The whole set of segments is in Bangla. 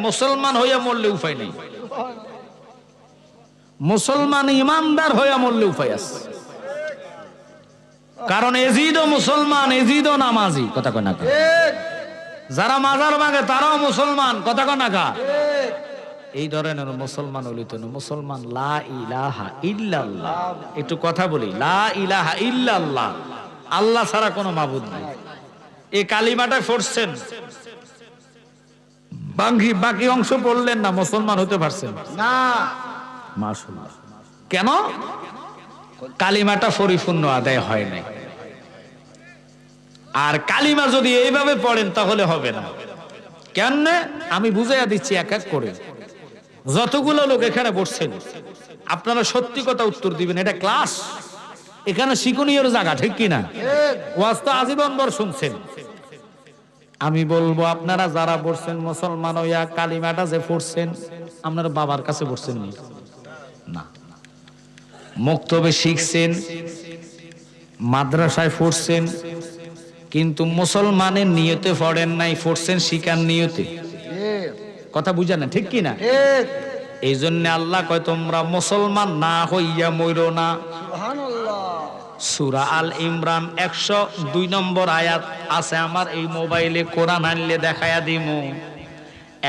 মুসলমান হইয়া মরলে উপায় নেই। মুসলমান ইমানদার হইয়া মরলে উপায় আছে। কারণ এজিদও মুসলমান, এজিদও নামাজি, কথা কয় না যারা মাজার মাগে, তারাও মুসলমান, কথা কয় না এই ধরনের মুসলমান হলিত মুসলমান লা ইলাহা ইল্লাল্লাহ। একটু কথা বলি, লা ইলাহা ইল্লাল্লাহ। আল্লাহ ছাড়া কোনো মাবুদ নাই। এই কালিমাটা পড়ছেন। বাকি বাকি অংশ পড়লেন না মুসলমান হতে পারছেন। না। মাশাআল্লাহ। কেন? কালিমাটা পরিপূর্ণ আদায় হয় নাই। আর কালিমা যদি এইভাবে পড়েন তাহলে হবে না। কেন আমি বুঝাইয়া দিচ্ছি এক এক করে। যতগুলো লোক এখানে বসছেন আপনারা সত্যি কথা উত্তর দিবেন এটা ক্লাস। এখানে শিখনীয় জায়গা ঠিক কিনা? ওয়াজ তো আজীবন বর শুনছেন। আমি বলব আপনারা যারা পড়ছেন মুসলমান হইয়া কালিমাটা যে পড়ছেন আপনার বাবার কাছে পড়ছেন নি? না। মক্তবে শিখছেন মাদ্রাসায় পড়ছেন কিন্তু মুসলমানের নিয়তে পড়েন নাই পড়ছেন শিকার নিয়তে। কথা বুঝা না ঠিক কি না? এই জন্য আল্লাহ কয় তোমরা মুসলমান না হইয়া মইরো না। সুরা আল ইমরান একশো দুই নম্বর আয়াত আছে, আমার এই মোবাইলে কোরআন আনলে দেখায়া দিমু।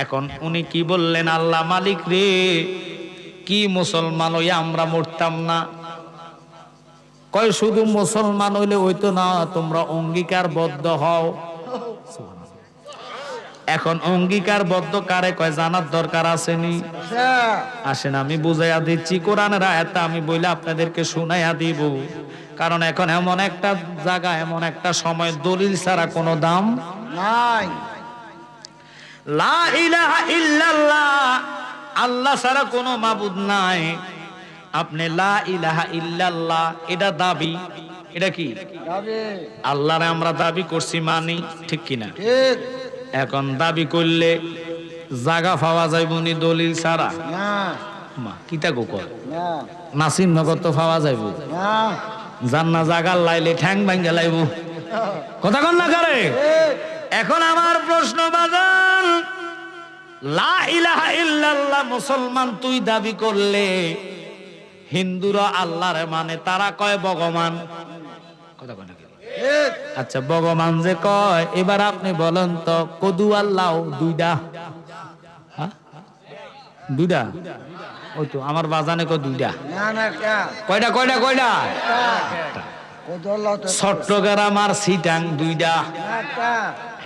এখন উনি কি বললেন, আল্লাহ মালিক রে, কি মুসলমান হইয়া আমরা মরতাম না? কয়, শুধু মুসলমান হইলে ওই তো না, তোমরা অঙ্গীকারবদ্ধ হও। এখন অঙ্গীকারবদ্ধ কারে কয়, জানার দরকার আসেনি? আসেন, আমি বুঝাইয়া দিচ্ছি, কোরআনের আয়াতটা আমি বইলে আপনাদেরকে শুনাইয়া দিব। কারণ এখন এমন একটা জায়গা এমন একটা সময় দলিল ছাড়া কোনো দাম নাই। লা ইলাহা ইল্লাল্লাহ আল্লাহ ছাড়া কোনো মাবুদ নাই। আপনি লা ইলাহা ইল্লাল্লাহ এটা দাবি এটা কি? আল্লাহরে আমরা দাবি করছি মানি ঠিক কিনা? ঠিক। এখন দাবি করলে জাগা পাওয়া যাইবনি দলিল ছাড়া? না। মা কিতা না। নাসিম নগর তো পাওয়া যাইব। না। জান্না জাগার লাইলে ঠ্যাং ভাঙ্গে লাইব। কথা কন না করে? এখন আমার প্রশ্ন, বাজান মুসলমান তুই দাবি করলে হিন্দুরা আল্লাহরে মানে তারা কয় ভগবান? আচ্ছা ভগবান যে কয়, এবার আপনি বলেন তো, কদু আল্লাহ দুইটা হ্যাঁ? দুইটা ওই তো আমার বাজানে কয় দুইটা? না না কা কয়টা কয়টা কয়টা? কা চট্টগ্রাম আর সিটাং দুইটা। না কা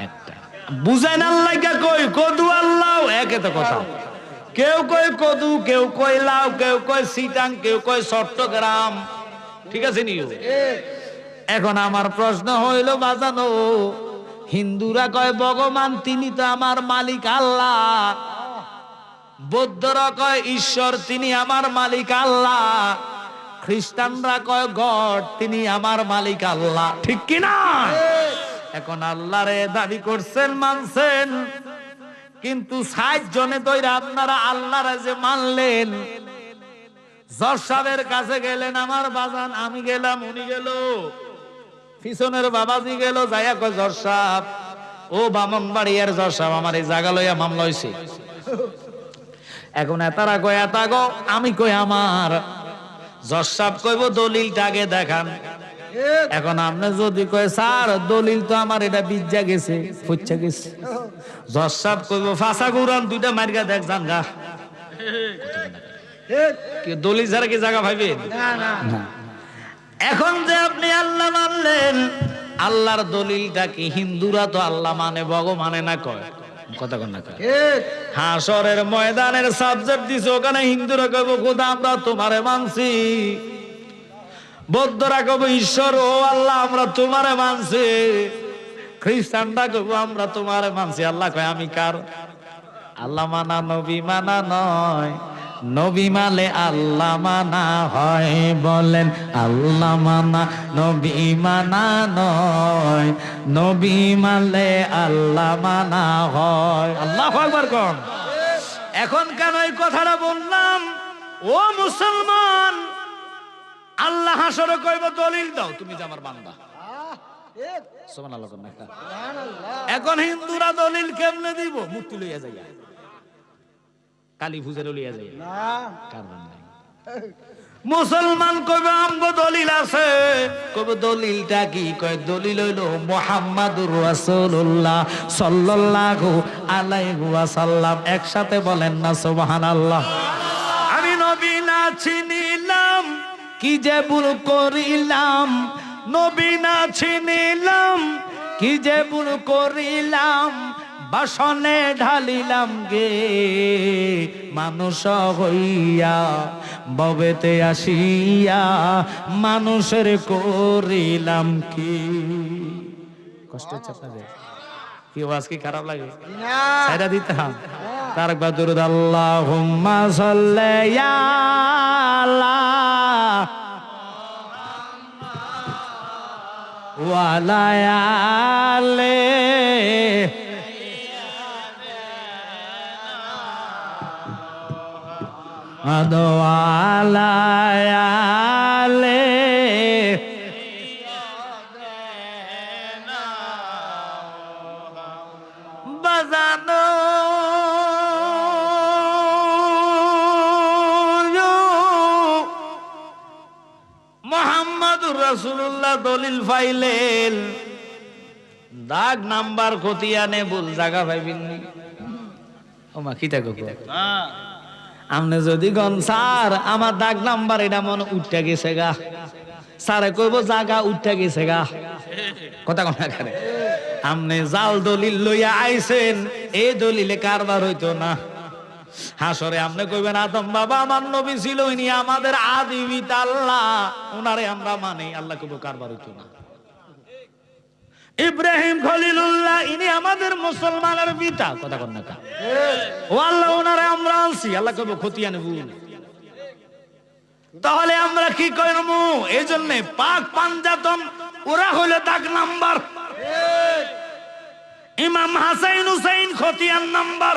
একটা। বুঝাই না লাইগা কই কদু আল্লাহ? একে তো কথা। কেউ কই কদু কেউ কই লাউ কেউ কই সিটাং কেউ কই চট্টগ্রাম। ঠিক আছে নিও এখন আমার প্রশ্ন হইল বাজানো হিন্দুরা কয় ভগবান তিনি তো আমার মালিক আল্লাহ। বৌদ্ধরা কয় ঈশ্বর তিনি আমার মালিক আল্লাহ। খ্রিস্টানরা কয় গড তিনি আমার মালিক আল্লাহ। ঠিক কিনা? এখন আল্লাহরে দাবি করছেন মানছেন। কিন্তু ষাট জনে তৈরা আপনারা আল্লাহরে যে মানলেন জজ সাহেবের কাছে গেলেন আমার বাজান আমি গেলাম উনি গেল। পিছনের বাবাজি গেল যাইয়া কয় জজ সাহেব ও বামন বাড়িয়ার জজ সাহেব আমার এই জায়গা লইয়া মামলা হয়েছে এখন এতারা কয় এতা গো আমি কই আমার? জজ সাহেব কইব দলিলটা আগে দেখান। এখন আপনি যদি কয় স্যার দলিল তো আমার এটা বিজ্জা গেছে ফুচ্ছা গেছে। জজ সাহেব কইব ফাঁসা গুরান দুইটা মারিয়া দেখ জান গা ঠিক কি দলিল ছাড়া কি জায়গা ভাইবেন না না। এখন যে আপনি আল্লাহ মানলেন আল্লাহর দলিলটা কি হিন্দুরা তো আল্লাহ মানে বগ মানে না কয়? কথা হাসরের ময়দানের সাবজেক্ট দিছে, ওখানে হিন্দুরা খোদা, আমরা তোমারে মানছি। বৌদ্ধরা কব ঈশ্বর, ও আল্লাহ, আমরা তোমারে মানছি। খ্রিস্টানরা কব আমরা তোমারে মানছি। আল্লাহ কয়, আমি কার? আল্লাহ মানা নবী, মানা নয়। নবী মালে আল্লাহ মানা হয় বলেন আল্লাহ মানা নবী মানা নয়। নবী মালে আল্লাহ মানা হয়। আল্লাহ একবার কম এখন কেন এই কথাটা বললাম? ও মুসলমান আল্লাহ হাসরে কইব দলিল দাও তুমি যে আমার বান্দা। এখন হিন্দুরা দলিল কেমনে দিব? মূর্তি লইয়া যাইয়া। কালী পূজার লিয়া যাবে। কারণ নাই। মুসলমান কবে আমগো দলিল আছে। কবে দলিলটা কি? কয় দলিল হইল মোহাম্মদুর রাসূলুল্লাহ সাল্লাল্লাহু আলাইহি ওয়াসাল্লাম। একসাথে বলেন না সুবহানাল্লাহ। আমি নবী না চিনিলাম কি যে ভুল করিলাম? নবী না চিনিলাম কি যে ভুল করিলাম? বাসনে ঢালিলাম গে। মানুষ হইয়া ববেতে আসিয়া মানুষের করিলাম কি? কষ্ট হচ্ছে আপনাদের। কি আওয়াজ কি খারাপ লাগে? না। সাইডা দিতাম তার একবার দুরুদ আল্লাহুম্মা সাল্লি আলা ওয়ালা আলে আদওয়ালা আলে। বাজানো মোহাম্মদুর রাসূলুল্লাহ দলিল ফাইলেন দাগ নাম্বার খতিয়ানে ভুল জায়গা পাইবেননি ওমা কি থাকো আমনে যদি গন স্যার, আমার দাগ নাম্বার এটা মনে উঠতে গেছে গা। স্যারে কইব, জাগা উঠতে গেছে গা। কথা কথা করে আমনে জাল দলিল লইয়া আইছেন এই দলিলে কারবার হইতো না। হাসরে আমনে কইবেন, আদম বাবা আমার নবী ছিল, ইনি আমাদের আদি পিতা আল্লাহ। উনারে আমরা মানি, আল্লাহ কইব কারবার হইতো না। ইব্রাহিম খলিলুল্লাহ, ইনি আমাদের মুসলমানের পিতা। কথা কন না। ও আল্লাহ, ওনারে আমরা আনছি। আল্লাহ কইব খতিয়া নেব তাহলে আমরা কি করব? এই জন্য পাক পাঞ্জাতন ওরা হইলে দাগ নাম্বার। ইমাম হাসাইন হুসাইন খতিয়ান নাম্বার।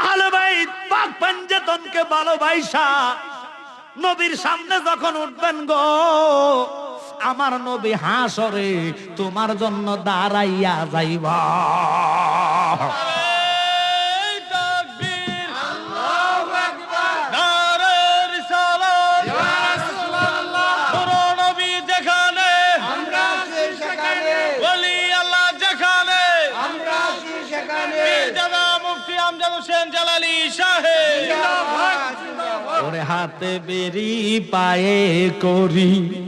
আহলে বাইত পাক পাঞ্জাতনকে ভালোবাসা নবীর সামনে যখন উঠবেন গো আমার নবী হাসরে তোমার জন্য দাঁড়াইয়া যাইবা। হাতে বেরি পায়ে করি।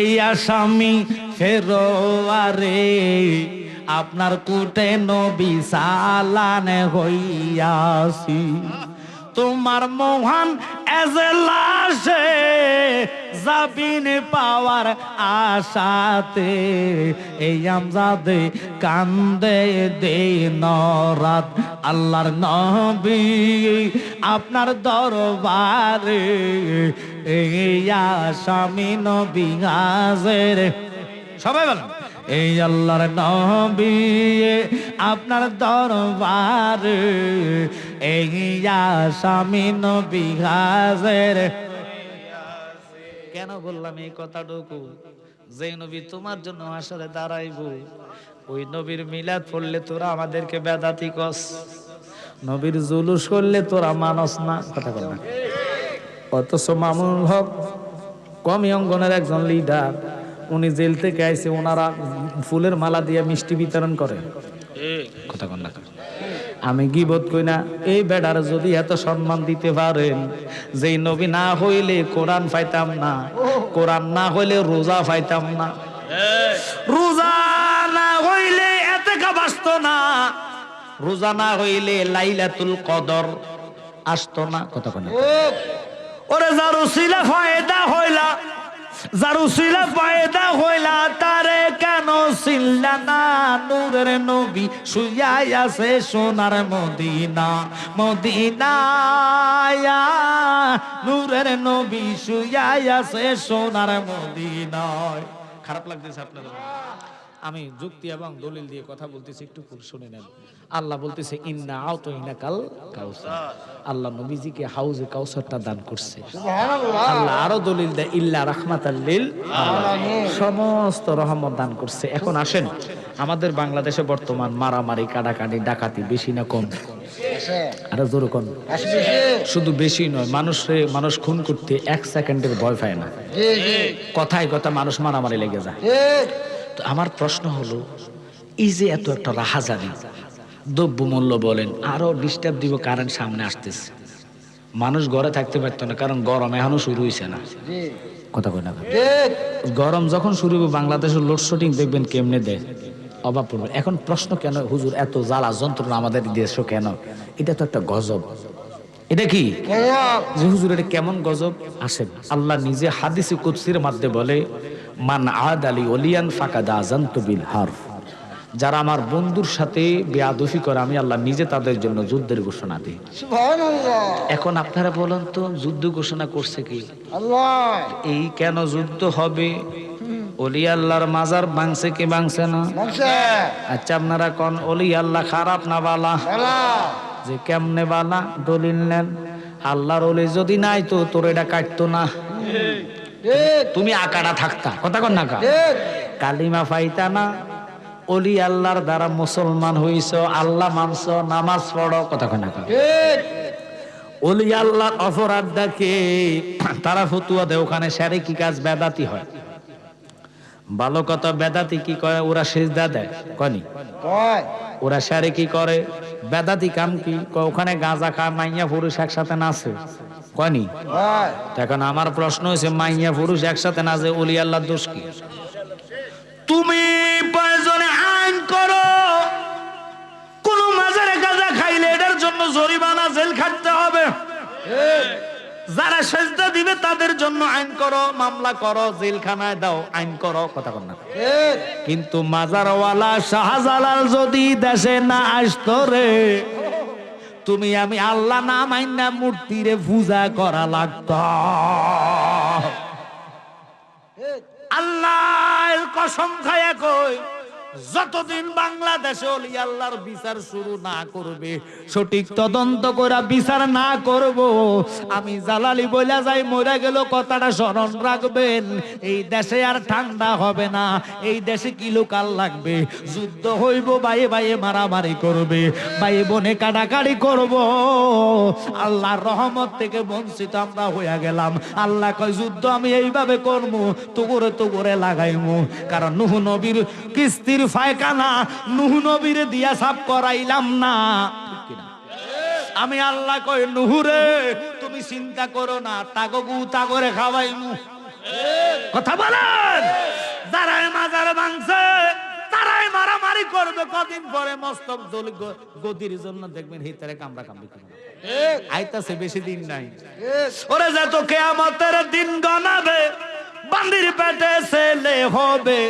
এই আসামি ফেরোয়ারে, আপনার কুটে নবী সালানে হইয়াছি। তোমার মহান এজলাসে জাবিন পাওয়ার আশাতে, এই আমজাদে কান্দে দে নরাত আল্লাহর নবী আপনার দরবারে এই আসামি নবী হাজের। সবাই বলেন। এই আল্লাহর নবী, আপনার দরবার। এই আসামি নবী হাজের। কেন বললাম এই কথাটুকু? যে নবী তোমার জন্য আসলে দাঁড়াইব, ওই নবীর মিলাদ পড়লে তোরা আমাদেরকে বেদাতি কস নবীর জুলুস করলে তোরা মানস না। কথা বল না। অথচ মামুনুল হক কমি অঙ্গনের একজন লিডার উনি জেল থেকে আইসে ওনারা ফুলের মালা দিয়ে মিষ্টি বিতরণ করে। কথা কন না আমি গিবত কই না, এই বেডার যদি এত সম্মান দিতে পারেন, যেই নবী না হইলে কোরআন পাইতাম না, কোরআন না হইলে রোজা পাইতাম না। রোজা না হইলে এতে বাঁচত না, রোজা না হইলে লাইলাতুল কদর আসতো না। কথা কন? ওরে যারু সিলা ফায়দা হইলা, যারু সিলা ফায়দা হইলা, তারে কেন সিল্লা না? নূরের নবী শুয়াই আছে সোনার মদিনা মদিনা নূরের নবী শুয়াই আছে সোনার মদিনায়। খারাপ লাগতেছে আপনাদের। আমি যুক্তি এবং দলিল দিয়ে কথা বলতেছি একটু শুনে নেন। আল্লাহ বলতেছে ইন্না আওতো ইনা কাল কাউসার। আল্লাহ নবীজিকে হাউজে কাউসারটা দান করছে। আল্লাহ আরও দলিল দেয় ইল্লা আলামিন। সমস্ত রহমত দান করছে। এখন আসেন আমাদের বাংলাদেশে বর্তমান মারামারি কাটাকাটি ডাকাতি বেশি না কম? আরও জোরে কম শুধু বেশি নয় মানুষে মানুষ খুন করতে এক সেকেন্ডের ভয় পায় না। কথায় কথা মানুষ মারামারি লেগে যায়। তো আমার প্রশ্ন হলো এই যে এত একটা রাহাজানি দ্রব্য মূল্য বলেন আরও ডিস্টার্ব দিব কারেন্ট সামনে আসতেছে। মানুষ ঘরে থাকতে পারতো না কারণ গরম এখনও শুরু হয়েছে না। কথা কই না গরম যখন শুরু হবে বাংলাদেশের লোডশেডিং দেখবেন কেমনে দেয়? অভাব পড়বে এখন প্রশ্ন কেন হুজুর এত জ্বালা যন্ত্রণা আমাদের দেশও কেন? এটা তো একটা গজব। এটা কি? যে হুজুর এটা কেমন গজব? আসেন আল্লাহ নিজে হাদিসে কুৎসির মাধ্যমে বলে মান আদ আলী অলিয়ান ফাকাদা আজান্তু বিল হার যারা আমার বন্ধুর সাথে বেয়াদফি করে আমি আল্লাহ নিজে তাদের জন্য যুদ্ধের ঘোষণা দিই। এখন আপনারা বলেন তো যুদ্ধ ঘোষণা করছে কি? এই কেন যুদ্ধ হবে? অলি আল্লাহর মাজার ভাঙছে কি ভাঙছে না? আচ্ছা আপনারা কোন অলি আল্লাহ খারাপ না বালা। যে কেমনে বালা? দলিল নেন। আল্লাহর অলি যদি নাই তো তোর এটা কাটতো না। তুমি আকাটা থাকতা। কথা কন না কালিমা পাইতা না অলি আল্লাহর দ্বারা মুসলমান হইছ আল্লাহ মানছ নামাজ পড়ো কথা কন না অলি আল্লাহর অপরাধ দেখে তারা ফতুয়া দেয় ওখানে স্যারে কি কাজ? বেদাতি হয়। ভালো কথা বেদাতি কি করে ওরা সেজদা দেয়। কনি? কয়? ওরা স্যারে কি করে? বেদাতি কাম কি? ওখানে গাঁজা খা মাইয়া পুরুষ একসাথে নাচে। কনি কয় তো এখন আমার প্রশ্ন হয়েছে মাইয়া পুরুষ একসাথে নাচে অলি আল্লাহর দোষ কি? তুমি প্রয়োজনে আইন করো। কোন মাজারে গাঁজা খাইলে এটার জন্য জরিমানা জেল খাটতে হবে। যারা সেজদা দিবে তাদের জন্য আইন করো মামলা করো জেলখানায় দাও আইন করো কথা না। কিন্তু মাজারওয়ালা শাহজালাল যদি দেশে না আসতো রে তুমি আমি আল্লাহ না মাইনা মূর্তিরে পূজা করা লাগত। আল্লাহ কসম খায়া কই? যতদিন বাংলাদেশে অলি আল্লাহর বিচার শুরু না করবে, সঠিক তদন্ত করা বিচার না করব, আমি জালালি বইলা যাই মরে গেল, কথাটা স্মরণ রাখবেন। এই দেশে আর ঠান্ডা হবে না, এই দেশে কি লোকাল লাগবে? যুদ্ধ হইব বাইয়ে বাইয়ে মারামারি করবে বাইয়ে বনে কাটাকাটি করব। আল্লাহর রহমত থেকে বঞ্চিত আমরা হইয়া গেলাম। আল্লাহ কয়, যুদ্ধ আমি এইভাবে করব তুগুরে তুগুরে লাগাইমু। কারণ নুহ নবীর কিস্তির ফায়কানা, নুহ নবীর দিয়া সাফ করাইলাম না। আমি আল্লাহ কই নুহুরে তুমি চিন্তা করো না তাগগু তাগরে খাওয়াইমু। কথা বলেন? যারাই মাজার ভাঙছে, তারাই মারামারি করবে, কদিন পরে মস্তক দল গদির জন্য দেখবেন হিতারে কামড়া কামড়ি করবে। আইতাছে, বেশি দিন নাই। ওরে যত কেয়ামতের দিন গনাবে, বান্দির পেটে ছেলে হবে।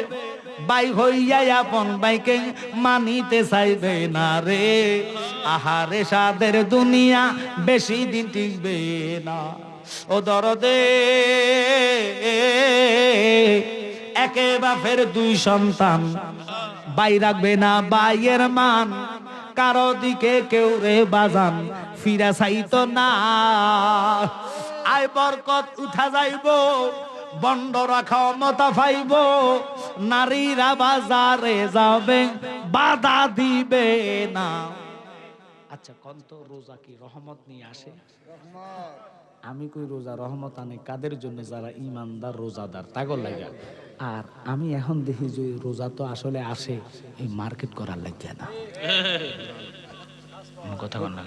বাই হইয়া আপন বাইকে মানিতে চাইবে না রে। আহারে সাদের দুনিয়া বেশি দিন টিকবে না। ও দরদে, একে বাপের দুই সন্তান। বাই রাখবে না বাইয়ের মান। কারও দিকে কেউ রে বাজান, ফিরা চাইতো না। আয় বরকত উঠা যাইব। বন্ডরা ক্ষমতা পাইব নারীরা বাজারে যাবে বাধা দিবে না। আচ্ছা কন্ত রোজা কি রহমত নিয়ে আসে? আমি কই রোজা রহমত আনে? কাদের জন্য? যারা ইমানদার রোজাদার তাগর লাগা। আর আমি এখন দেখি যে রোজা তো আসলে আসে এই মার্কেট করার লাগে না। কথা কর না।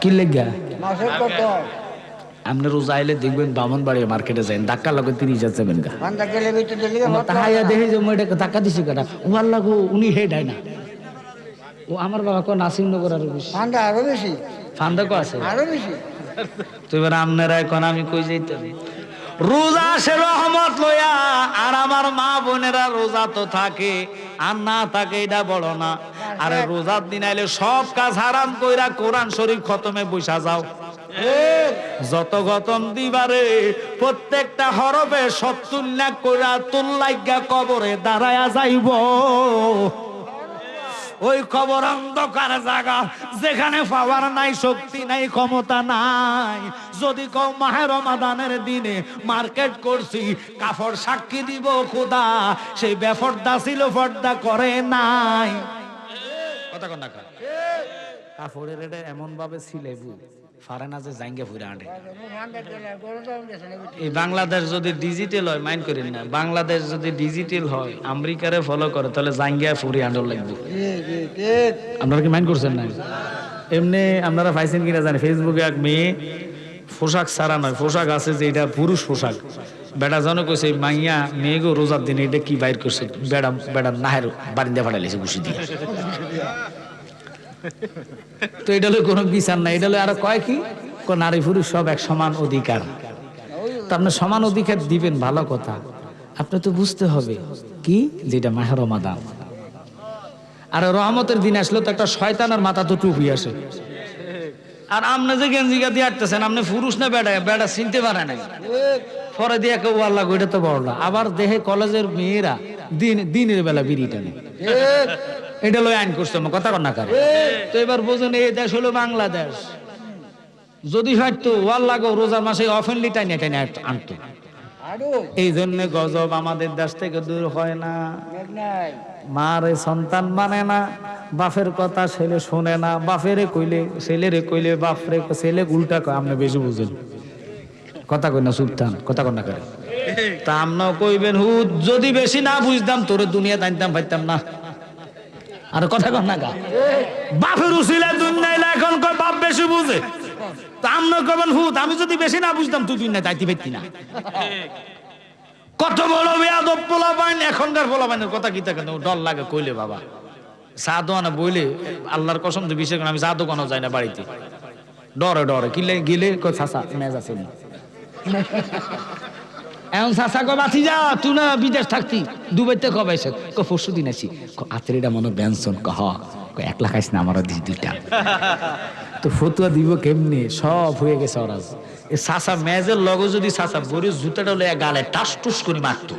কি লেগা আপনি রোজা আইলে দেখবেন বামন বাড়ি মার্কেটে যাই ধাক্কা লাগে তিরিশ গা। তাহাইয়া দেখি যে মই ধাক্কা দিছি কাটা ও আল্লাহ গো উনি হেড হয় না। ও আমার বাবা কো নাসিম নগর আর বেশি। ঠান্ডা আরও বেশি। ফান্দা কো আছে? আরও বেশি। তো এবার আপনারা এখন আমি কই যাইতাম? রোজা সে রহমত লইয়া আর আমার মা বোনেরা রোজা তো থাকে আর না থাকে এটা বড় না। আরে রোজার দিন আইলে সব কাজ হারাম কইরা কোরআন শরীফ খতমে বৈশা যাও। যত গতম দিবারে প্রত্যেকটা হরবে সত্তর লাখ কইরা তুল্লাইগা কবরে দাঁড়ায়া যাইব। ওই কবর অন্ধকার জায়গা, যেখানে পাওয়ার নাই, শক্তি নাই, ক্ষমতা নাই। যদি কও মাহের রমাদানের দিনে মার্কেট করছি কাপড় সাক্ষী দিব খোদা, সেই বেফর্দা ছিল, ফর্দা করে নাই। কথা কন। কাপড়ের এটা এমন ভাবে সিলেবু ফারে না যে জাঙ্গে ফুরে আঁটে এই বাংলাদেশ যদি ডিজিটাল হয় মাইন্ড করেন না। বাংলাদেশ যদি ডিজিটাল হয় আমেরিকারে ফলো করে তাহলে জাঙ্গিয়া ফুরি আন্ডর লাগবে। আপনারা কি মাইন্ড করছেন না? এমনি আপনারা পাইছেন কিনা জানি ফেসবুকে এক মেয়ে পোশাক সারা নয় পোশাক আছে যে এটা পুরুষ পোশাক। বেড়া জানো কইছে মাইয়া মেয়ে গো রোজার দিনে এটা কি বাইর করছে? বেড়া বেড়া নাহের বারিন্দা ফাটাইছে ঘুষি দিয়ে। তো এটা হলো কোনো বিচার নাই। এটা হলো আর কয় কি? নারী পুরুষ সব এক সমান অধিকার। তো আপনি সমান অধিকার দিবেন, ভালো কথা। আপনি তো বুঝতে হবে কি? যেটা মাহের আর রহমতের দিন আসলে তো একটা শয়তানের মাথা তো টুপি আসে। আর আপনি যে গেঞ্জিকা দিয়ে আটতেছেন আপনি পুরুষ না বেড়া বেড়া চিনতে পারে নাই। পরে দিয়ে কেউ আল্লাহ ওইটা তো বড় না। আবার দেহে কলেজের মেয়েরা দিন, দিনের বেলা বিড়ি টানে। এটা লয় আইন করছে আমার কথা কন্যা করে। তো এবার বোঝেন এই দেশ হলো বাংলাদেশ। যদি হয়তো আল্লাহ লাগো রোজার মাসে অফেনলি টাইনে টাইনে আনতো। এই জন্য গজব আমাদের দেশ থেকে দূর হয় না। মারে সন্তান মানে না বাপের কথা ছেলে শোনে না। বাপেরে কইলে ছেলেরে কইলে বাপরে ছেলে উল্টা কয় আপনি বেশি বুঝেন। কথা কই না সুলতান কথা কন্যা করে। তা আমরাও কইবেন হুদ যদি বেশি না বুঝতাম তোরে দুনিয়া টানতাম পাইতাম না। আর কথা কন না গা। বাপের উসিলে দুনিয়া এখন কয় বাপ বেশি বুঝে। আমরা কবেন হুত, আমি যদি বেশি না বুঝতাম, তুই দুনিয়া যাইতে পারতি না। কত বড় বেয়াদব পোলা পাইন এখনকার পোলা পাইনের কথা কি থাকে ডর লাগে কইলে বাবা। চা দোয়ানা বইলে, আল্লাহর কসম তো বিশেষ আমি চা দোকানও যাই না বাড়িতে। ডরে ডরে। কিলে গিলে কই চাচা, মেজ আছে নি এখন চাচা কো বাঁচি যা তুই না বিদেশ থাকতি। দুবাইতে কবে এসে ক পরশু দিন আছি আত্রেটা মনে বেনসন কহ ক এক লাখ আইস না আমারও দিস দুইটা। তো ফতুয়া দিব কেমনি? সব হয়ে গেছে ওরাজ এ সাসা মেজের লগে যদি সাসা বড়ি জুতাটা হলে গালে টাস টুস করে মারতো।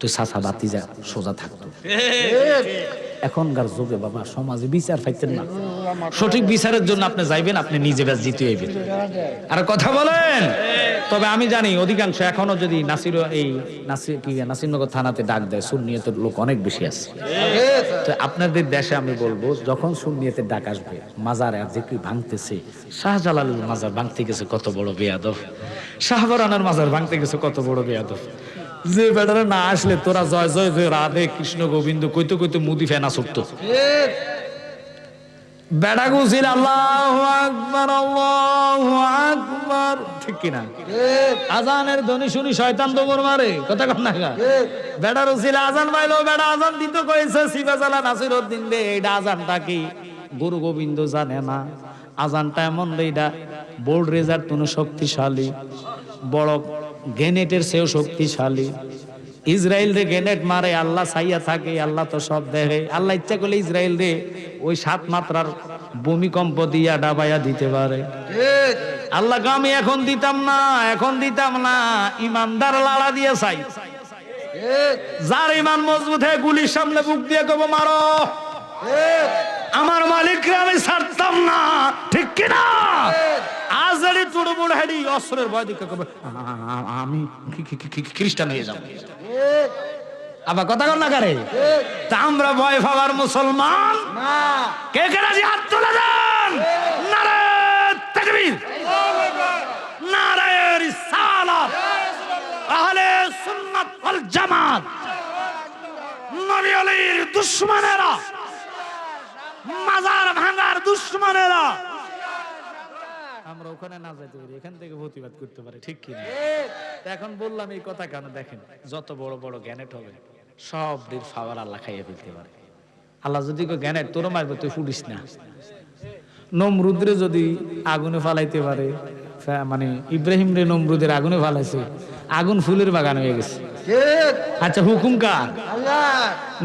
তো সাসা বাতি যা সোজা থাকতো। এখনকার যুগে বাবা সমাজে বিচার পাইতেন না। সঠিক বিচারের জন্য আপনি যাইবেন আপনি নিজে ব্যাস জিতে হইবেন আর কথা বলেন! তবে আমি জানি অধিকাংশ এখনও যদি নাসির এই নাসির কি নাসিরনগর থানাতে ডাক দেয় সুন্নিয়তের লোক অনেক বেশি আছে। তো আপনাদের দেশে আমি বলব যখন সুন্নিয়তে ডাক আসবে মাজার আর যে কি ভাঙতেছে শাহজালালের মাজার ভাঙতে গেছে কত বড় বেয়াদব। শাহবরানের মাজার ভাঙতে গেছে কত বড় বেয়াদব। যে বেটারা না আসলে তোরা জয় জয় জয়, রাধে কৃষ্ণ গোবিন্দ, কইতে কইতে মুদি ফেনা ছুটতো। বেড়া গুছিল আল্লাহ আকবার আল্লাহ আকবার। ঠিক কিনা? আজানের ধ্বনি শুনি শয়তান দৌড় মারে, কথা কম না বেড়া রুছিল আজান পাইলো বেড়া আজান দিতে কইছে শিবাজালা নাসির উদ্দিন রে এইটা আজানটা কি? গুরু গোবিন্দ জানে না। আজানটা এমন রে এটা বোর্ড রেজার, তুনো শক্তিশালী। বড় গ্রেনেটের সেও শক্তিশালী। ইসরায়েল রে গ্রেনেড মারে, আল্লাহ সাইয়া থাকে, আল্লাহ তো সব দেখে আল্লাহ ইচ্ছা করলে ইসরায়েল রে ওই সাত মাত্রার ভূমিকম্প দিয়া ডাবাইয়া দিতে পারে। আল্লাহ আমি এখন দিতাম না, এখন দিতাম না, ইমানদার লাড়া দিয়ে চাই যার ইমান মজবুত হয়ে, গুলির সামনে বুক দিয়ে কব মারো। আমার মালিককে আমি ছাড়তাম না। ঠিক কিনা? আজ যদি তুড়মুড় হেডি অস্ত্রের ভয় দিকে আমি খ্রিস্টান হয়ে যাব। আবার কথা কর না কারে? তা আমরা ভয় পাওয়ার মুসলমান। কে কে রাজি? হাত তুলে দেন। নারে তাকবীর। নারে রিসালাত আহলে সুন্নাত ওয়াল জামাত। নবী আলীর দুশমনেরা। মাজার ভাঙার দুশমনেরা। আমরা ওখানে না যেতে পারি এখান থেকে প্রতিবাদ করতে পারি ঠিক কি এখন বললাম এই কথা কেন দেখেন যত বড় বড় জ্ঞানেট হবে সব দিন ফাওয়ার আল্লাহ খাইয়ে ফেলতে পারে। আল্লাহ যদি জ্ঞানের তোর মারবে তুই ফুটিস না। নমরুদ্রে যদি আগুনে ফালাইতে পারে মানে ইব্রাহিম রে নমরুদের আগুনে ফালাইছে আগুন ফুলের বাগান হয়ে গেছে। আচ্ছা হুকুম কার?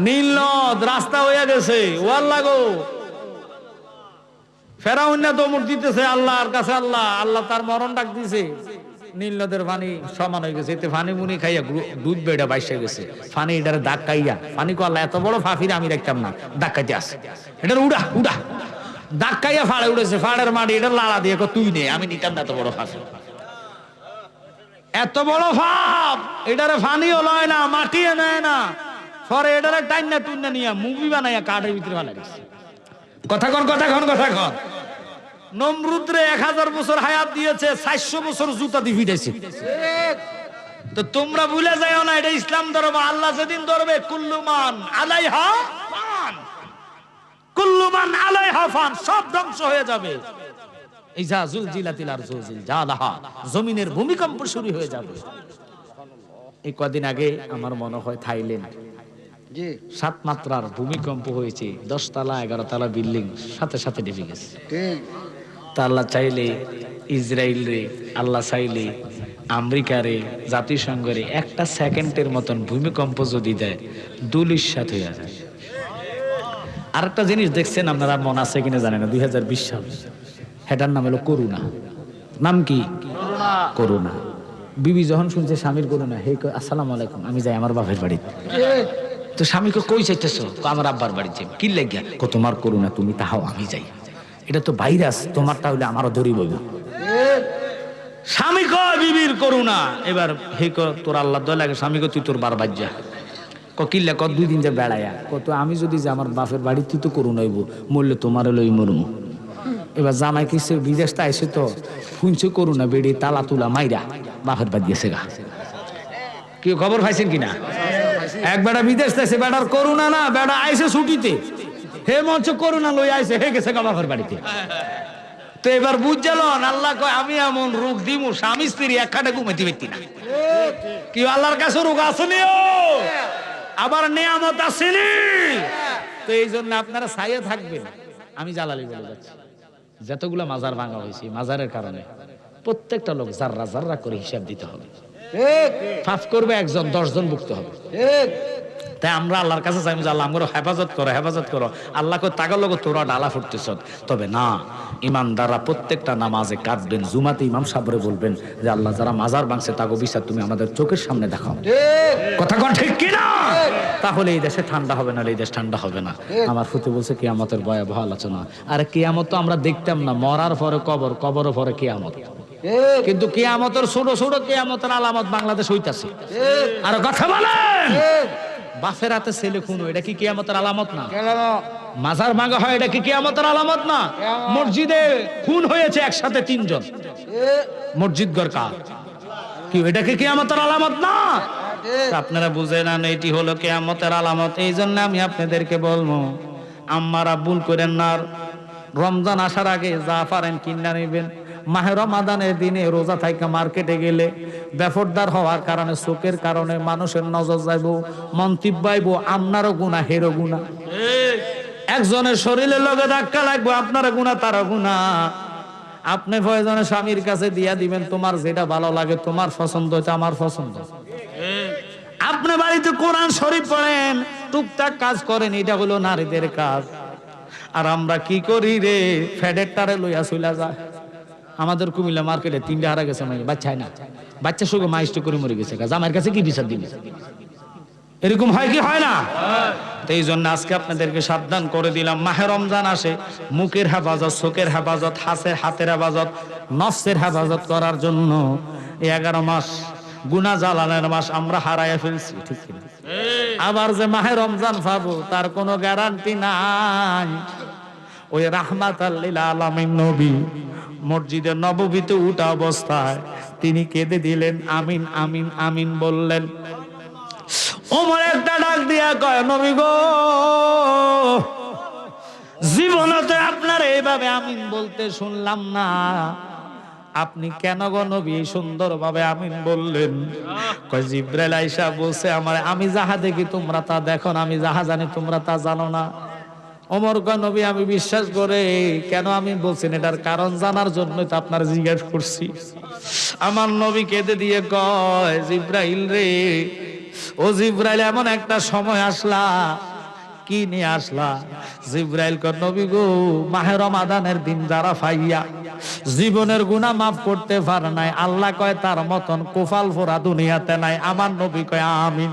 নীল নদ রাস্তা হয়ে গেছে। ও আল্লাহ গো। ফেরাউন না দমর দিতেছে আল্লাহর কাছে আল্লাহ আল্লাহ তার মরণ ডাক দিছে। নীল নদের পানি সমান হয়ে গেছে। এতে পানি মুনি খাইয়া দুধ বেড়া বাইসে গেছে। পানি এটার দাগ খাইয়া পানি করলা এত বড় ফাফির আমি দেখতাম না। দাগ খাইতে আসে। এটার উড়া উড়া। দাগ খাইয়া ফাড়ে উড়েছে ফাড়ের মাটি এটা লাড়া দিয়ে তুই নে আমি নিতাম না এত বড় ফাফি এত বড় ফাপ এটারে ফানিও লয় না মাটিয়ে নেয় না। পরে এটারে টাইনা টুন্না নিয়ে মুভি বানাইয়া কাঠের ভিতরে দিছে। কথা কন কথা কন কথা কন। নমরুদ্রে এক হাজার বছর হায়াত দিয়েছে, চারশো বছর জুতা দিয়ে ফিরেছে তো তোমরা ভুলে যাও না, এটা ইসলাম ধর্ম। আল্লাহ যেদিন ধরবে, কুল্লুমান আলাইহা ফান। কুল্লুমান আলাইহা ফান, সব ধ্বংস হয়ে যাবে। এই যা জুলজিলাতিল আর জালাহা জমিনের ভূমিকম্প শুরু হয়ে যাবে। এই কদিন আগে আমার মনে হয় থাইল্যান্ড। জি। সাত মাত্রার ভূমিকম্প হয়েছে দশ তালা এগারো তালা বিল্ডিং সাথে সাথে ডেবে গেছে। তা আল্লাহ চাইলে ইসরায়েল রে আল্লাহ চাইলে আমেরিকারে জাতিসংঘরে একটা সেকেন্ডের মতন ভূমিকম্প যদি দেয় দুলিশ সাথে হয়ে যায় আরেকটা জিনিস দেখছেন আপনারা মন আছে কিনা জানেন না দুই হাজার বিশ সাল। হেটার নাম হলো করুণা। নাম কি? করুণা। বিবি যখন শুনছে স্বামীর করুণা হে আসসালামু আলাইকুম আমি যাই আমার বাপের বাড়িতে। তো স্বামীকে কই চাইতেছো? আমার আব্বার বাড়িতে কি লাগিয়া? কো তোমার করুণা তুমি তাহাও আমি যাই। এটা তো ভাইরাস তোমারটা হইলে আমারও ধরি বইব স্বামী কয় বিবির করুণা? এবার হে ক তোর আল্লাহ দয় লাগে স্বামী কয়, তুই তোর বার বাজ্যা ক কিল্লা ক দুই দিন যে বেড়াইয়া। কত আমি যদি যে আমার বাপের বাড়ি তুই তো করুণ হইব মরলে তোমার লই মরুম। এবার জামাই কিছু বিদেশটা আইসে তো শুনছে করুণা বেড়ে তালা তুলা মাইরা, বাপের বাদ গেছে গা। কি খবর পাইছেন কিনা? এক বেটা বিদেশ থেকে বেটার করুণা না বেটা আইসে ছুটিতে। হে মঞ্চ করুণা লই আইসে হে গেছে গা বাপের বাড়িতে। তো এবার বুঝছিল আল্লাহ কয়, আমি এমন রোগ দিমু, স্বামী, স্ত্রী এক খাটে ঘুমাইতে পারতি না। কি আল্লাহর কাছে রোগ আসেনি আবার নেয়ামত আসেনি তো এই জন্য আপনারা ছাইয়ে থাকবেন, আমি জালালি বলে যাচ্ছি। যতগুলো মাজার ভাঙা হয়েছে মাজারের কারণে প্রত্যেকটা লোক জাররা জাররা করে হিসাব দিতে হবে। ফাফ করবে একজন দশজন ভুক্ত হবে। তাই আমরা আল্লাহর কাছে চাইব যে আল্লাহ আমার হেফাজত করো হেফাজত করো। আল্লাহকে তাগার লোক তোরা ডালা ফুটতেছ। তবে না ইমানদাররা প্রত্যেকটা নামাজে কাঁদবেন জুমাতে ইমাম সাবরে বলবেন যে আল্লাহ যারা মাজার বাংছে তাগো বিচার তুমি আমাদের চোখের সামনে দেখাও। কথা কোন ঠিক কিনা? তাহলে এই দেশে ঠান্ডা হবে না এই দেশ ঠান্ডা হবে না। আমার ফুতে বলছে কিয়ামতের ভয়াবহ আলোচনা। আরে কিয়ামত তো আমরা দেখতাম না মরার পরে কবর কবরের পরে কিয়ামত। কিন্তু কিয়ামতের ছোট ছোট কিয়ামতের আলামত বাংলাদেশ হইতাছে। আর কথা বলেন! বাফের হাতে ছেলে খুন এটা কি কিয়ামতের আলামত না? মাজার ভাঙা হয় এটা কি কিয়ামতের আলামত না? মসজিদে খুন হয়েছে একসাথে তিনজন। মসজিদ ঘর কার? কি এটা কি কিয়ামতের আলামত না? আপনারা বুঝে নেন এটি হলো কেয়ামতের আলামত এই জন্য আমি আপনাদেরকে বলব আম্মারা ভুল করেন না। রমজান আসার আগে যা পারেন কিনা নেবেন। মাহে রমাদানের দিনে রোজা থাইকা মার্কেটে গেলে বেফরদার হওয়ার কারণে চোখের কারণে মানুষের নজর যাইব মন্তব্য আইব আপনারও গুণা হেরো গুণা একজনের শরীরের লগে ধাক্কা লাগবে আপনার গুণা তার গুণা আপনি প্রয়োজনে স্বামীর কাছে দিয়া দিবেন, তোমার যেটা ভালো লাগে, তোমার পছন্দ হচ্ছে আমার পছন্দ। আপনি বাড়িতে কোরআন শরীফ পড়েন, টুকটাক কাজ করেন, এটা হলো নারীদের কাজ। আর আমরা কি করি রে ফ্যাডের টারে লইয়া চইলা যায়। আমাদের কুমিল্লা মার্কেটে তিনটা হারা গেছে মানে বাচ্চায় না। বাচ্চা সুখে মাইস্ট করে মরে গেছে। আমার কাছে কি বিচার দিবে? এরকম হয় কি হয় না? এই জন্য আজকে আপনাদেরকে সাবধান করে দিলাম। মাহে রমজান আসে, মুখের হেফাজত, চোখের হেফাজত হাসের হাতের হেফাজত, নফসের হেফাজত করার জন্য এগারো মাস গুনা জ্বালানের মাস আমরা হারাইয়া ফেলছি, ঠিক আবার যে মাহে রমজান পাবো, তার কোনো গ্যারান্টি নাই। ওই রাহমাত আলামিন নবী মসজিদের নববীতে উঠা অবস্থায়। তিনি কেঁদে দিলেন, আমিন আমিন আমিন বললেন। ওমর একটা ডাক দিয়া কয়, নবী গো জীবনতে আপনার এইভাবে আমিন বলতে শুনলাম না। আপনি কেন গো নবী সুন্দর ভাবে আমিন বললেন? কয়, জিব্রাইল আইসা বলছে আমার, আমি যাহা দেখি তোমরা তা দেখো না, আমি যাহা জানি তোমরা তা জানো না। অমর নবী, আমি বিশ্বাস করে, কেন আমি বলছেন এটার কারণ জানার জন্য তো আপনার জিজ্ঞেস করছি। আমার নবী কেঁদে দিয়ে কয়, জিব্রাইল রে, ও জিব্রাইল, এমন একটা সময় আসলা। কি নিয়ে আসলা? জিব্রাইল কর নবী গো, মাহে রমাদানের দিন যারা ফাইয়া জীবনের গুনাহ মাফ করতে পারে নাই, আল্লাহ কয়, তার মতন কোফাল ফোরা দুনিয়াতে নাই। আমার নবী কয়, আমিন।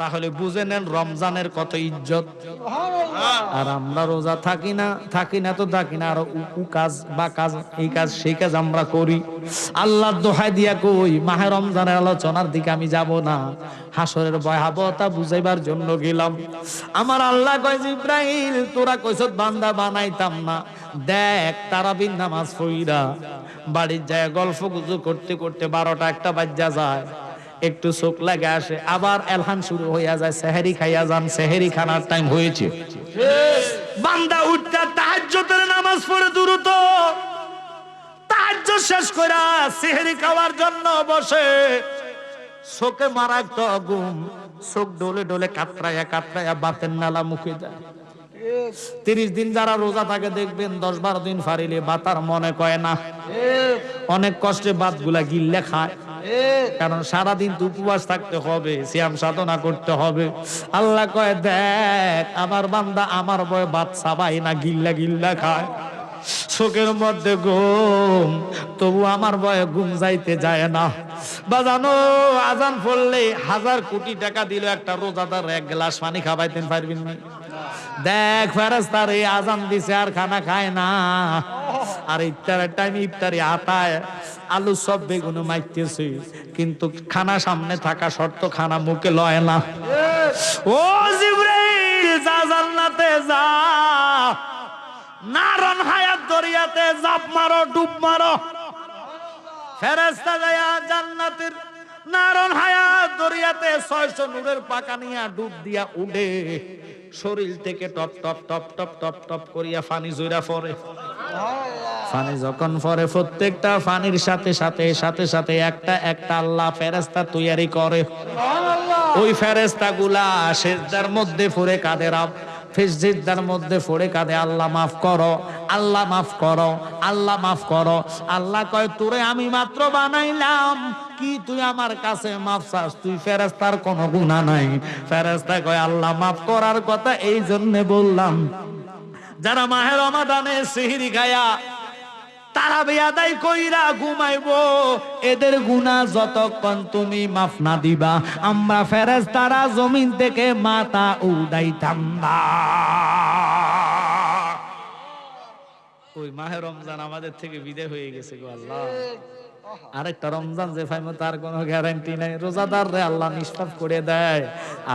তাহলে বুঝে নেন রমজানের কত ইজ্জত। আর আমরা রোজা থাকি না থাকি না তো থাকি না আর কাজ বা কাজ এই কাজ সেই কাজ আমরা করি। আল্লাহ দোহাই দিয়া কই মাহে রমজানের আলোচনার দিকে আমি যাব না। হাসরের ভয়াবহতা বুঝাইবার জন্য গেলাম। আমার আল্লাহ কয় ইব্রাহিম তোরা কইছ বান্দা বানাইতাম না। দেখ তারাবিন নামাজ পইরা বাড়ির যায় গল্প গুজু করতে করতে বারোটা একটা বাজ্যা যায়। একটু চোখ লাগে আসে। আবার এলহান শুরু হইয়া যায়, সেহেরি খাইয়া যান, সেহেরি খানার টাইম হয়েছে। বান্দা উঠতে তাহাজ্জুদের নামাজ পড়ে দ্রুত। তাহাজ্জুদ শেষ কইরা সেহেরি খাওয়ার জন্য বসে। চোখে মারাত্মক ঘুম, চোখ ডোলে ডোলে কাতরাইয়া কাতরাইয়া বাতের নালা মুখে যায়। তিরিশ দিন যারা রোজা থাকে দেখবেন দশ বারো দিন ফারিলে বাতার মনে কয় না। অনেক কষ্টে বাতগুলা গিল্লে খায়। কারণ সারাদিন তো উপবাস থাকতে হবে শ্যাম সাধনা করতে হবে। আল্লাহ কয়, দেখ, আমার বান্দা আমার বয় বাদ সাবাই না, গিল্লা গিল্লা খায়। চোখের মধ্যে ঘুম, তবু আমার বয়ে ঘুম যাইতে যায় না। বাজানো আজান পড়লে হাজার কোটি টাকা দিল একটা রোজাদার, এক গ্লাস পানি খাবাইতেন পারবেন না। দেখ ফেরেস্তার এই আজান দিছে আর খানা খায় না। আর ইফতারের টাইম ইফতারি আতায় আলু সব বেগুন মাইতেছে। কিন্তু খানা সামনে থাকা শর্ত খানা মুখে লয় না। ও জিব্রাইল, যা জান্নাতে যা। নারন হায়াত দরিয়াতে জাপ মারো, ডুব মারো। ফেরেস্তা যায় জান্নাতের নারন হায়াত দরিয়াতে ছয়শো নূরের পাকা নিয়া ডুব দিয়া উঠে। শরীর থেকে টপ টপ টপ টপ টপ টপ করিয়া ফানি জুইরা পড়ে। ফানি যখন পরে প্রত্যেকটা ফানির সাথে সাথে সাথে সাথে একটা একটা আল্লাহ ফেরেস্তা তৈয়ারি করে। ওই ফেরেস্তা গুলা সেজদার মধ্যে ফুরে কাদের ফেসজিদার মধ্যে ফোড়ে কাঁদে আল্লাহ মাফ করো আল্লাহ মাফ করো আল্লাহ মাফ করো। আল্লাহ কয় তোরে আমি মাত্র বানাইলাম কি? তুই আমার কাছে মাফ চাস, তুই ফেরেস্তার কোনো গুণা নাই। ফেরেস্তা কয়, আল্লাহ মাফ করার কথা এই জন্য বললাম। যারা মাহের রমাদানে সিহিরি গায়া, তারা বেয়াদাই কইরা ঘুমাইবো। এদের গুণা যতক্ষণ তুমি মাফ না দিবা, আমরা ফেরেস তারা জমিন থেকে মাথা উড়াইতাম না। ওই মাহে রমজান আমাদের থেকে বিদায় হয়ে গেছে গো আল্লাহ। আরেকটা রমজান যে ফাইমো, তার কোনো গ্যারান্টি নাই। রোজাদার রে আল্লাহ নিষ্পাপ করে দেয়।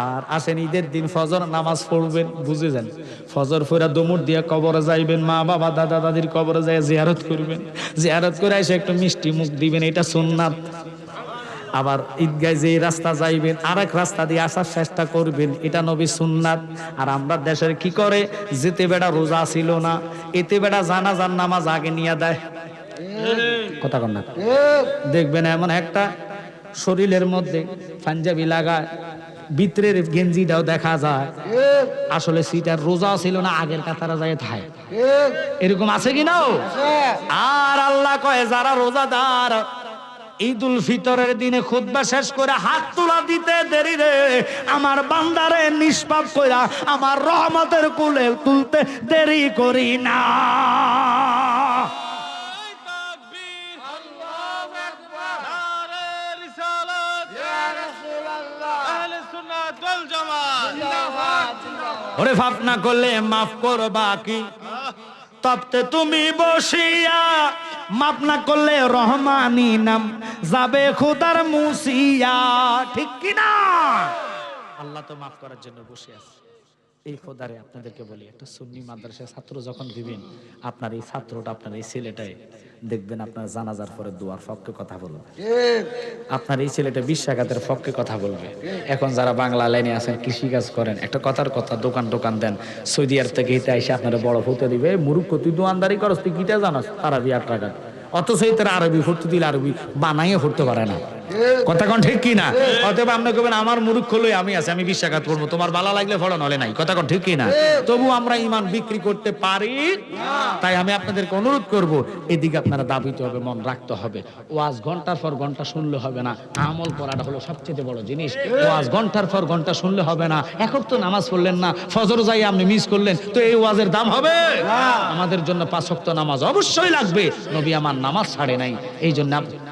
আর আসেন ঈদের দিন ফজর নামাজ পড়বেন বুঝে যান ফজর ফেরা দুমুর দিয়ে কবরে যাইবেন, মা, বাবা, দাদা, দাদির কবরে যায় জিয়ারত করবেন। জিয়ারত করে এসে একটু মিষ্টি মুখ দিবেন, এটা সুন্নাত। আবার ঈদগায় যে রাস্তা যাইবেন আর এক রাস্তা দিয়ে আসার চেষ্টা করবেন, এটা নবী সুন্নাত। আর আমরা দেশের কি করে? যেতে বেড়া রোজা ছিল না, এতে বেড়া জানা জান নামাজ আগে নিয়ে দেয়। কথা কন না। দেখবেন এমন একটা শরীরের মধ্যে পাঞ্জাবি লাগায়, ভিতরের গেঞ্জিটাও দেখা যায়। আসলে সিটার রোজা ছিল না, আগের কাতারা যায় ঠিক এরকম আছে কি না? আর আল্লাহ কয়, যারা রোজাদার ঈদ উল ফিতরের দিনে খুতবা শেষ করে হাত তোলা দিতে দেরি রে। আমার বান্দারে নিষ্পাপ কইরা আমার রহমতের কুলে তুলতে দেরি করি না। ওরে ভাব না করলে মাফ করবা কি তপতে তুমি বসিয়া মাপ না করলে রহমানি নাম যাবে খুদার মুসিয়া। ঠিক কিনা? আল্লাহ তো মাফ করার জন্য বসে আছে। এই খোদারে আপনাদেরকে বলি, একটা সুন্নি মাদ্রাসায় ছাত্র যখন দিবেন, আপনার এই ছাত্রটা আপনার এই ছেলেটাই দেখবেন আপনার জানাজার পরে দুয়ার পক্ষে কথা বলবে। আপনার এই ছেলেটা বিশ্বাঘাতের পক্ষে কথা বলবে। এখন যারা বাংলা লাইনে আছেন কৃষি কাজ করেন, একটা কথার কথা দোকান টোকান দেন, সৌদি আরব থেকে হিতে এসে আপনারা বড় ফুটে দিবে মুরুখ, তুই দোয়ানদারি করস, তুই কিটা জানাস, আরবি আট টাকা অথচ তারা আরবি ফুটতে দিলে আরবি বানাইয়ে ফুটতে পারে না। কথা কোন ঠিক কি না অতএব আপনি কবেন আমার মুরুখ লই আমি আছি আমি বিশ্বাঘাত করব। তোমার ভালো লাগলে ফলন হলে নাই। কথা কোন ঠিক কি না তবু আমরা ইমান বিক্রি করতে পারি তাই আমি আপনাদেরকে অনুরোধ করব এদিকে আপনারা দাবিতে হবে মন রাখতে হবে। ওয়াজ ঘণ্টার পর ঘণ্টা শুনলে হবে না। আমল করাটা হলো সবচেয়ে বড় জিনিস। ওয়াজ ঘণ্টার পর ঘণ্টা শুনলে হবে না। এখন তো নামাজ পড়লেন না ফজর যাই আপনি মিস করলেন তো এই ওয়াজের দাম হবে? আমাদের জন্য পাঁচ ওয়াক্ত নামাজ অবশ্যই লাগবে। নবী আমার নামাজ ছাড়ে নাই। এই জন্য আপ-